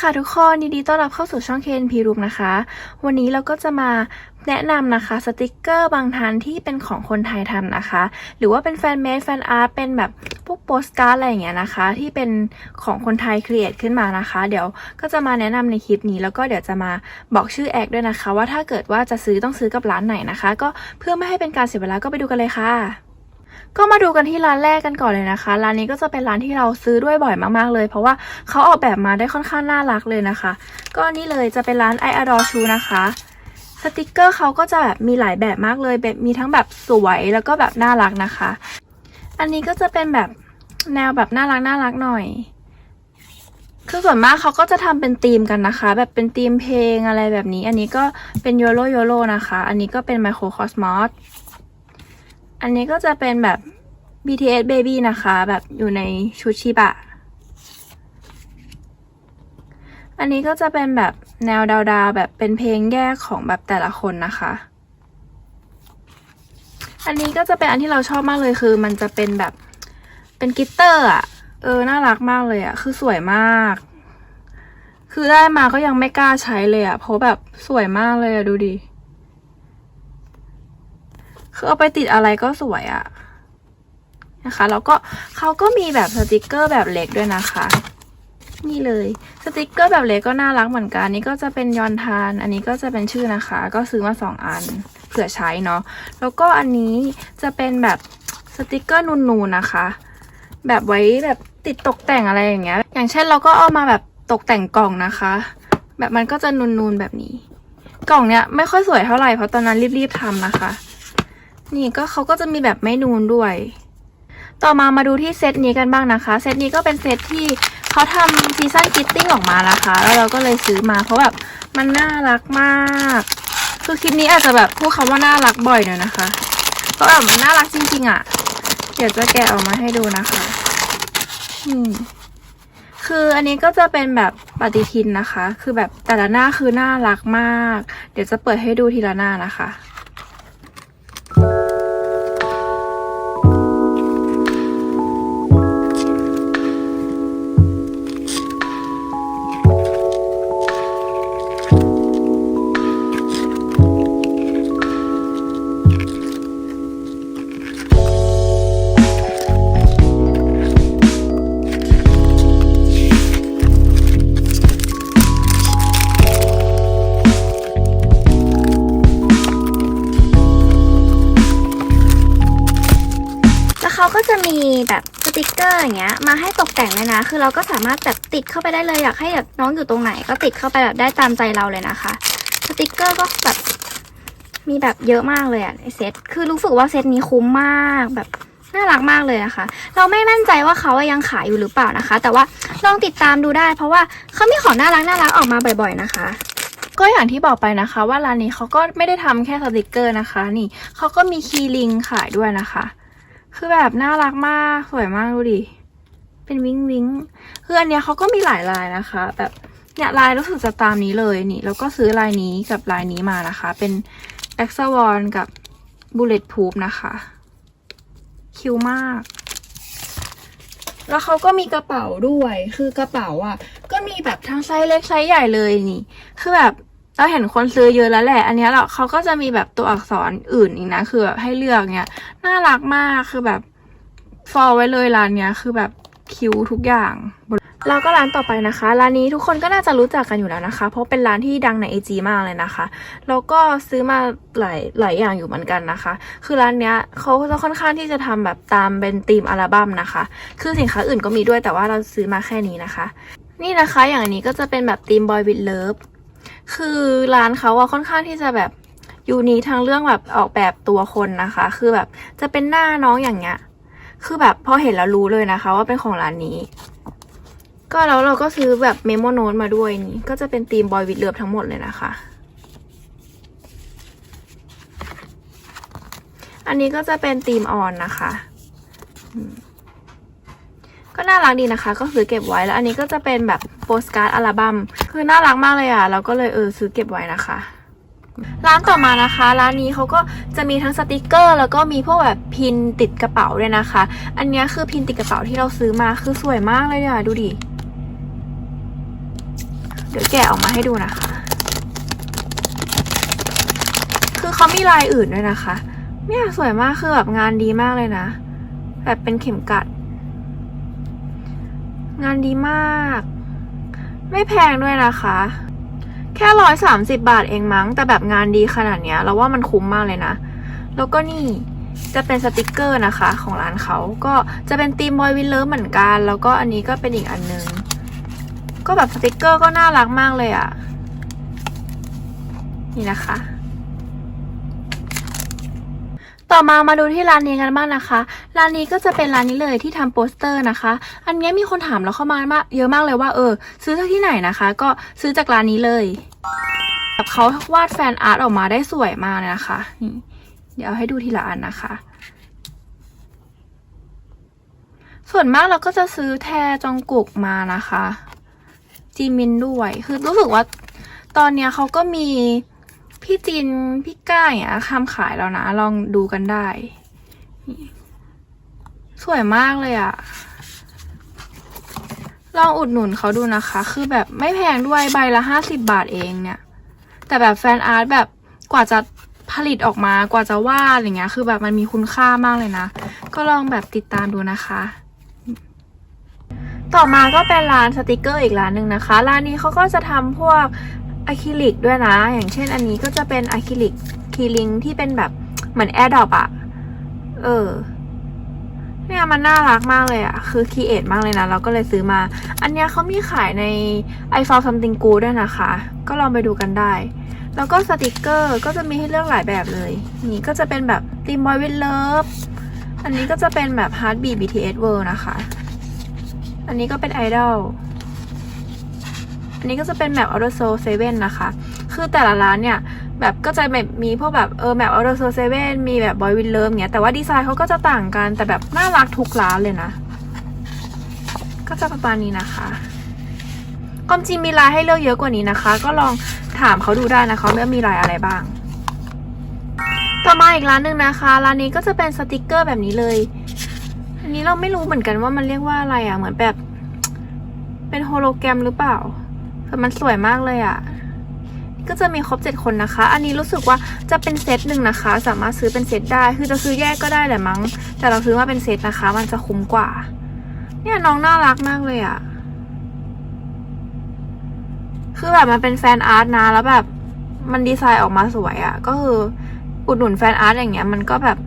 ค่ะทุกคนยินดีต้อนรับเข้าสู่ช่องเคนพีรูมนะคะ วันนี้เราก็จะมาแนะนำนะคะสติกเกอร์บางทันที่เป็นของคนไทยทำนะคะ หรือว่าเป็นแฟนเมดแฟนอาร์ตเป็นแบบพวกโปสการ์ดอะไรอย่างเงี้ยนะคะ ที่เป็นของคนไทยครีเอทขึ้นมานะคะ เดี๋ยวก็จะมาแนะนำในคลิปนี้แล้วก็เดี๋ยวจะมาบอกชื่อแอคด้วยนะคะ ว่าถ้าเกิดว่าจะซื้อต้องซื้อกับร้านไหนนะคะ ก็เพื่อไม่ให้เป็นการเสียเวลาก็ไปดูกันเลยค่ะ ก็มาดูกันที่ร้านแรกกันก่อนเลยนะคะ ร้านนี้ก็จะเป็นร้านที่เราซื้อด้วยบ่อยมากๆเลย เพราะว่าเขาออกแบบมาได้ค่อนข้างน่ารักเลยนะคะ ก็นี่เลยจะเป็นร้าน I Adore Shoe นะคะสติกเกอร์เขาก็จะแบบมีหลายแบบมากเลยแบบมีทั้งแบบสวยแล้วก็แบบน่ารักนะคะ อันนี้ก็จะเป็นแบบแนวแบบน่ารักน่ารักหน่อย คือส่วนมากเขาก็จะทำเป็นธีมกันนะคะ แบบเป็นธีมเพลงอะไรแบบนี้ อันนี้ก็เป็นโยโ o โยโ o นะคะ อันนี้ก็เป็นไมโครคอสมอส อันนี้ก็จะเป็นแบบ BTS Baby นะคะ แบบอยู่ในชุดชิบะ อันนี้ก็จะเป็นแบบแนวดาวๆ แบบเป็นเพลงแยกของแบบแต่ละคนนะคะ อันนี้ก็จะเป็นอันที่เราชอบมากเลยคือ มันจะเป็นแบบเป็นกิตเตอร์อะเออ น่ารักมากเลยอะคือสวยมาก คือได้มาก็ยังไม่กล้าใช้เลยอะเพราะแบบสวยมากเลยอะดูดิ คือเอาไปติดอะไรก็สวยอะนะคะแล้วก็เขาก็มีแบบสติกเกอร์แบบเล็กด้วยนะคะ นี่เลยสติกเกอร์แบบเล็กก็น่ารักเหมือนกันนนี้ก็จะเป็นยอนทาน อันนี้ก็จะเป็นชื่อนะคะ ก็ซื้อมาสองอันเผื่อใช้เนาะแล้วก็อันนี้จะเป็นแบบสติกเกอร์นูนๆนะคะ แบบไว้แบบติดตกแต่งอะไรอย่างเงี้ย อย่างเช่นเราก็เอามาแบบตกแต่งกล่องนะคะ แบบมันก็จะนูนๆแบบนี้ กล่องเนี้ยไม่ค่อยสวยเท่าไหร่เพราะตอนนั้นรีบๆทำนะคะ นี่ก็เขาก็จะมีแบบไม่นูนด้วย ต่อมามาดูที่เซตนี้กันบ้างนะคะ เซตนี้ก็เป็นเซตที่เขาทำซีซันกิตติ้งออกมานะคะ แล้วเราก็เลยซื้อมาเพราะแบบมันน่ารักมาก คือคลิปนี้อาจจะแบบพูดคำว่าน่ารักบ่อยหน่อยนะคะเพราะแบบมันน่ารักจริงๆอะ่ะ เดี๋ยวจะแกะออกมาให้ดูนะคะอืมคืออันนี้ก็จะเป็นแบบปฏิทินนะคะ คือแบบแต่ละหน้าคือน่ารักมาก เดี๋ยวจะเปิดให้ดูทีละหน้านะคะ เขาก็จะมีแบบสติกเกอร์อย่างเงี้ย มาให้ตกแต่งเลยนะ คือเราก็สามารถแบบติดเข้าไปได้เลยอยากให้แบบน้องอยู่ตรงไหน ก็ติดเข้าไปแบบได้ตามใจเราเลยนะคะ สติกเกอร์ก็แบบมีแบบเยอะมากเลยอะในเซต คือรู้สึกว่าเซตนี้คุ้มมากแบบน่ารักมากเลยอะคะ เราไม่มั่นใจว่าเขาอะยังขายอยู่หรือเปล่านะคะ แต่ว่าลองติดตามดูได้ เพราะว่าเขามีของน่ารักน่ารักออกมาบ่อย ๆนะคะ ก็อย่างที่บอกไปนะคะ ว่าร้านนี้เขาก็ไม่ได้ทำแค่สติกเกอร์นะคะ นี่เขาก็มีคีย์ลิงขายด้วยนะคะ คือแบบน่ารักมาก สวยมากดูดิ เป็นวิงวิงคืออันเนี้ยเขาก็มีหลายลายนะคะ แบบเนี่ยลายรู้สึกจะตามนี้เลยนี่แล้วก็ซื้อลายนี้กับลายนี้มานะคะ เป็นแอ็กซ์วอนกับบูเลตพูฟนะคะ คิวมาก แล้วเขาก็มีกระเป๋าด้วย คือกระเป๋าอะ ก็มีแบบทั้งไซส์เล็กไซส์ใหญ่เลยนี่ คือแบบ เราเห็นคนซื้อเยอะแล้วแหละ อันนี้เราเขาก็จะมีแบบตัวอักษรอื่นอีกนะ คือแบบให้เลือกเนี้ย น่ารักมาก คือแบบฟอลไว้เลยร้านเนี้ย คือแบบคิวทุกอย่างแล้วก็ร้านต่อไปนะคะ ร้านนี้ทุกคนก็น่าจะรู้จักกันอยู่แล้วนะคะ เพราะเป็นร้านที่ดังใน AG มากเลยนะคะ แล้วก็ซื้อมาหลายหลายอย่างอยู่เหมือนกันนะคะ คือร้านเนี้ยเขาจะค่อนข้างที่จะทำแบบตามเป็นธีมอัลบั้มนะคะ คือสินค้าอื่นก็มีด้วยแต่ว่าเราซื้อมาแค่นี้นะคะ นี่นะคะ อย่างนี้ก็จะเป็นแบบธีม Boy with Love คือร้านเขาอะค่อนข้างที่จะแบบยูนีทางเรื่องแบบออกแบบตัวคนนะคะ คือแบบจะเป็นหน้าน้องอย่างเงี้ย คือแบบพอเห็นแล้วรู้เลยนะคะ ว่าเป็นของร้านนี้ ก็แล้วเราก็ซื้อแบบเมโมโน้ตมาด้วยนี่ก็จะเป็นธีม Boy with Love ทั้งหมดเลยนะคะ อันนี้ก็จะเป็นธีมออนนะคะอืม ก็น่ารักดีนะคะ ก็ซื้อเก็บไว้แล้วอันนี้ก็จะเป็นแบบโปสการ์ดอัลบัม้มคือน่ารักมากเลยอะ เราก็เลยเออซื้อเก็บไว้นะคะ ร้านต่อมานะคะ ร้านนี้เขาก็จะมีทั้งสติกเกอร์ แล้วก็มีพวกแบบพินติดกระเป๋าด้วยนะคะ อันนี้คือพินติดกระเป๋าที่เราซื้อมาคือสวยมากเลยอะดูดิเดี๋ยวแกะออกมาให้ดูนะคะ คือเขามีลายอื่นด้วยนะคะ เนี่ยสวยมากคือแบบงานดีมากเลยนะ แบบเป็นเข็มกัด งานดีมาก ไม่แพงด้วยนะคะ แค่ร้อยสามสิบาทเองมั้ง แต่แบบงานดีขนาดเนี้ย เราว่ามันคุ้มมากเลยนะ แล้วก็นี่จะเป็นสติกเกอร์นะคะ ของร้านเขาก็จะเป็นตีมบอยวิลเลอร์เหมือนกัน แล้วก็อันนี้ก็เป็นอีกอันนึง ก็แบบสติกเกอร์ก็น่ารักมากเลยอะ่ะ นี่นะคะ ต่อมามาดูที่ร้านนี้กันบ้างนะคะ ร้านนี้ก็จะเป็นร้านนี้เลยที่ทำโปสเตอร์นะคะ อันนี้มีคนถามเราเข้ามามาเยอะมากเลยว่าเออ ซื้อจากที่ไหนนะคะ ก็ซื้อจากร้านนี้เลยแบบเขาวาดแฟนอาร์ตออกมาได้สวยมากเลยนะคะนี่เดี๋ยวให้ดูทีละอันนะคะ ส่วนมากเราก็จะซื้อแทจองกุกมานะคะ จีมินด้วย คือรู้สึกว่าตอนเนี้ยเขาก็มี พี่จินพี่ก้าอย่างเงี้ยทำขายแล้วนะ ลองดูกันได้ สวยมากเลยอะลองอุดหนุนเขาดูนะคะ คือแบบไม่แพงด้วยใบละห้าสิบบาทเองเนี่ย แต่แบบแฟนอาร์ตแบบกว่าจะผลิตออกมากว่าจะวาดอย่างเงี้ย คือแบบมันมีคุณค่ามากเลยนะ ก็ลองแบบติดตามดูนะคะ ต่อมาก็เป็นร้านสติกเกอร์อีกร้านหนึ่งนะคะ ร้านนี้เขาก็จะทำพวก อะคริลิกด้วยนะ อย่างเช่นอันนี้ก็จะเป็นอะคริลิกคีลิงที่เป็นแบบเหมือนแอร์ดอปอะเออ เนี่ยมันน่ารักมากเลยอะคือคีเอทมากเลยนะ เราก็เลยซื้อมา อันเนี้ยเขามีขายใน i f o u n something good ด้วยนะคะ ก็ลองไปดูกันได้ แล้วก็สติกเกอร์ก็จะมีให้เลือกหลายแบบเลย นี่ก็จะเป็นแบบ Team Boy with Love อันนี้ก็จะเป็นแบบ Heartbeat BTS World นะคะ อันนี้ก็เป็นไอดอล อันนี้ก็จะเป็นแมป Outer Soul 7นนะคะ คือแต่ละร้านเนี่ยแบบก็จะแบบมีพวกแบบเออแมป Outer Soul 7มีแบบ Boy With Love เงี้ยแต่ว่าดีไซน์เขาก็จะต่างกันแต่แบบน่ารักทุกร้านเลยนะ ก็จะประมาณนี้นะคะความจริงมีลายให้เลือกเยอะกว่านี้นะคะ ก็ลองถามเขาดูได้นะคะว่ามีลายอะไรบ้าง ต่อมาอีกร้านหนึ่งนะคะร้านนี้ก็จะเป็นสติกเกอร์แบบนี้เลย อันนี้เราไม่รู้เหมือนกันว่ามันเรียกว่าอะไรอะเหมือนแบบ เป็นโฮโลแกรมหรือเปล่า แต่มันสวยมากเลยอะก็จะมีครบเจ็ดคนนะคะ อันนี้รู้สึกว่าจะเป็นเซตหนึ่งนะคะ สามารถซื้อเป็นเซตได้ คือจะซื้อแยกก็ได้แหละมั้ง แต่เราซื้อมาเป็นเซตนะคะ มันจะคุ้มกว่า เนี่ยน้องน่ารักมากเลยอะ คือแบบมันเป็นแฟนอาร์ตนะ แล้วแบบมันดีไซน์ออกมาสวยอะ ก็คืออุดหนุนแฟนอาร์ตอย่างเงี้ย มันก็แบบ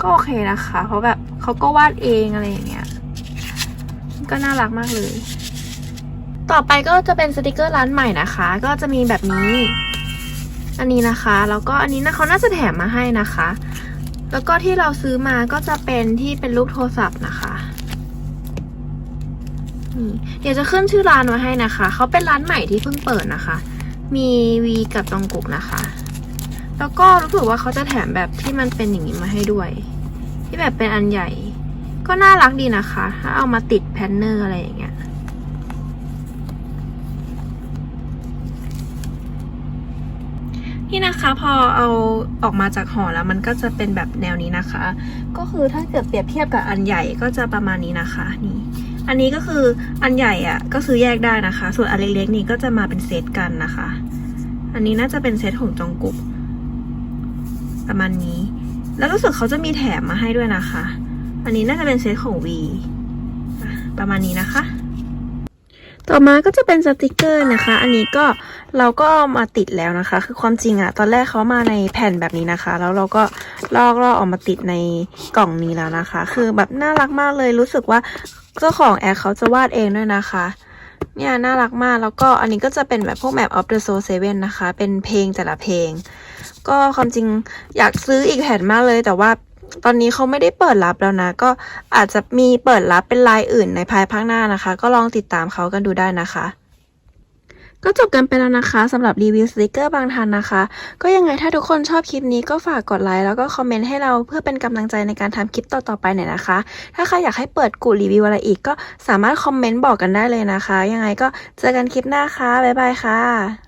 ก็โอเคนะคะ เพราะแบบเขาก็วาดเองอะไรอย่างเงี้ย ก็น่ารักมากเลย ต่อไปก็จะเป็นสติกเกอร์ร้านใหม่นะคะ ก็จะมีแบบนี้ อันนี้นะคะ แล้วก็อันนี้นะเขาน่าจะแถมมาให้นะคะ แล้วก็ที่เราซื้อมาก็จะเป็นที่เป็นรูปโทรศัพท์นะคะนี่เดี๋ยวจะขึ้นชื่อร้านไว้ให้นะคะ เขาเป็นร้านใหม่ที่เพิ่งเปิดนะคะ มีวีกับจองกุกนะคะ แล้วก็รู้สึกว่าเขาจะแถมแบบที่มันเป็นอย่างนี้มาให้ด้วย ที่แบบเป็นอันใหญ่ ก็น่ารักดีนะคะ ถ้าเอามาติดแพนเนอร์อะไรอย่างเงี้ย นี่ะคะ พอเอาออกมาจากห่อแล้วมันก็จะเป็นแบบแนวนี้นะคะ ก็คือถ้าเกิดเปรียบเทียบกับอันใหญ่ก็จะประมาณนี้นะคะนี่อันนี้ก็คืออันใหญ่อะ่ะก็ซื้อแยกได้นะคะ ส่วนอันเล็กๆนี่ก็จะมาเป็นเซตกันนะคะ อันนี้น่าจะเป็นเซตของจองกุกประมาณนี้ แล้วรู้สึกเขาจะมีแถมมาให้ด้วยนะคะ อันนี้น่าจะเป็นเซตของ V อะประมาณนี้นะคะ ต่อมาก็จะเป็นสติกเกอร์นะคะ อันนี้ก็เราก็มาติดแล้วนะคะ คือความจริงอะตอนแรกเขามาในแผ่นแบบนี้นะคะ แล้วเราก็ลอกลอกออกมาติดในกล่องนี้แล้วนะคะ คือแบบน่ารักมากเลยรู้สึกว่าเจ้าของแอร์เขาจะวาดเองด้วยนะคะเนี่ยน่ารักมากแล้วก็อันนี้ก็จะเป็นแบบพวกแมป of the soul seven นะคะ เป็นเพลงแต่ละเพลง ก็ความจริงอยากซื้ออีกแผ่นมากเลย แต่ว่า ตอนนี้เขาไม่ได้เปิดรับแล้วนะ ก็อาจจะมีเปิดรับเป็นลายอื่นในภายภาคหน้านะคะ ก็ลองติดตามเขากันดูได้นะคะก็จบกันไปแล้วนะคะสำหรับรีวิวสติกเกอร์บางทันนะคะ ก็ยังไงถ้าทุกคนชอบคลิปนี้ก็ฝากกดไลค์แล้วก็คอมเมนต์ให้เราเพื่อเป็นกำลังใจในการทำคลิปต่อๆไปหน่อยนะคะ ถ้าใครอยากให้เปิดกูรีวิวอะไรอีกก็สามารถคอมเมนต์บอกกันได้เลยนะคะ ยังไงก็เจอกันคลิปหน้าค่ะบ๊ายบายค่ะ